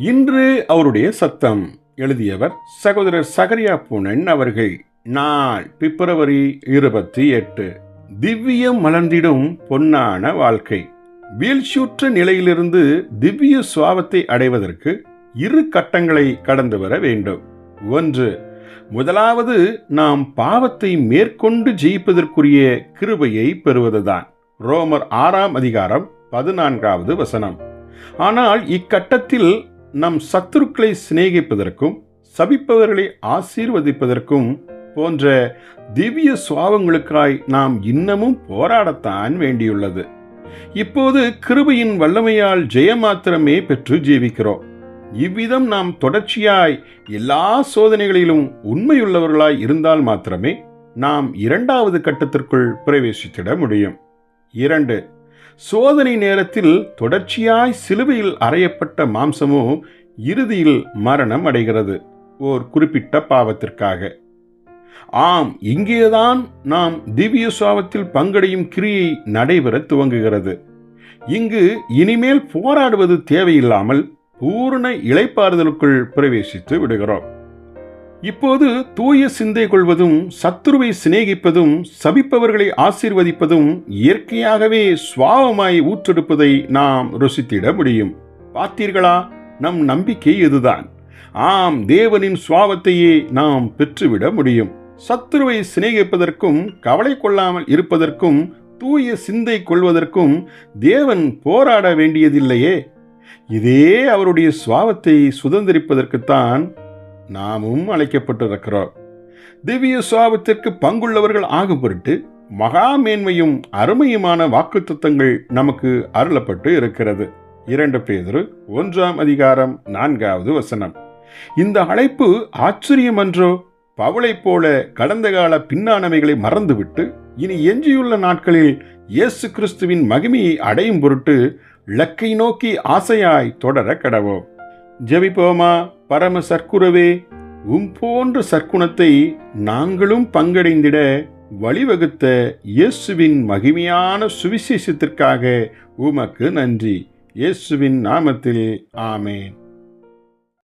இன்று அவருடைய சத்தம் எழுதியவர் சகோதரர் சகரியா பூனன் அவர்கள். நாள் பிப்ரவரி இருபத்தி எட்டு. திவ்யம் மலர்ந்திடும் பொன்னான வாழ்க்கை. வீழ்ச்சியுற்ற நிலையிலிருந்து திவ்ய சுவாபத்தை அடைவதற்கு இரு கட்டங்களை கடந்து வர வேண்டும். ஒன்று முதலாவது நாம் பாவத்தை மேற்கொண்டு ஜெயிப்பதற்குரிய கிருபையை பெறுவதுதான். ரோமர் ஆறாம் அதிகாரம் பதினான்காவது வசனம். ஆனால் இக்கட்டத்தில் நம் சத்துருக்களை சிநேகிப்பதற்கும் சபிப்பவர்களை ஆசீர்வதிப்பதற்கும் போன்ற திவ்ய சுவாவங்களுக்காய் நாம் இன்னமும் போராடத்தான் வேண்டியுள்ளது. இப்போது கிருபையின் வல்லமையால் ஜெயமாத்திரமே பெற்று ஜீவிக்கிறோம். இவ்விதம் நாம் தொடர்ச்சியாய் எல்லா சோதனைகளிலும் உண்மையுள்ளவர்களாய் இருந்தால் மாத்திரமே நாம் இரண்டாவது கட்டத்திற்குள் பிரவேசித்திட முடியும். இரண்டு சோதனை நேரத்தில் தொடர்ச்சியாய் சிலுவையில் அறையப்பட்ட மாம்சமோ இறுதியில் மரணம் அடைகிறது. ஓர் குறிப்பிட்ட பாவத்திற்காக. ஆம் இங்கேதான் நாம் திவ்ய சுவாபத்தில் பங்கடையும் கிரியை நடைபெற துவங்குகிறது. இங்கு இனிமேல் போராடுவது தேவையில்லாமல் பூரண இளைப்பாறுதலுக்குள் பிரவேசித்து விடுகிறோம். இப்போது தூய சிந்தை கொள்வதும் சத்துருவை சிநேகிப்பதும் சபிப்பவர்களை ஆசீர்வதிப்பதும் இயற்கையாகவே சுவாவமாய் ஊற்றெடுப்பதை நாம் ருசித்திட முடியும். பார்த்தீர்களா? நம் நம்பிக்கை இதுதான். ஆம் தேவனின் சுவாவத்தையே நாம் பெற்றுவிட முடியும். சத்துருவை சிநேகிப்பதற்கும் கவலை கொள்ளாமல் இருப்பதற்கும் தூய சிந்தை கொள்வதற்கும் தேவன் போராட வேண்டியதில்லையே. இதே அவருடைய சுவாவத்தை சுதந்திரிப்பதற்குத்தான் நாமும் அழைக்கப்பட்டிருக்கிறோம். திவ்ய சுவாபத்திற்கு பங்குள்ளவர்கள் ஆகும் பொருட்டு மகா மேன்மையும் அருமையுமான வாக்குத்தத்தங்கள் நமக்கு அருளப்பட்டு இருக்கிறது. இரண்டு பேதரு ஒன்றாம் அதிகாரம் நான்காவது வசனம். இந்த அழைப்பு ஆச்சரியமன்றோ? பவளைப் போல கடந்த கால பின்னானவைகளை மறந்துவிட்டு இனி எஞ்சியுள்ள நாட்களில் இயேசு கிறிஸ்துவின் மகிமையை அடையும் பொருட்டு லக்கை நோக்கி ஆசையாய் தொடர கடவோம். ஜெபிப்போமா? பரம சர்க்குருவே உம் போன்ற சற்குணத்தை நாங்களும் பங்கடைந்திட வழிவகுத்த இயேசுவின் மகிமையான சுவிசேஷத்திற்காக உமக்கு நன்றி. இயேசுவின் நாமத்தில் ஆமேன்.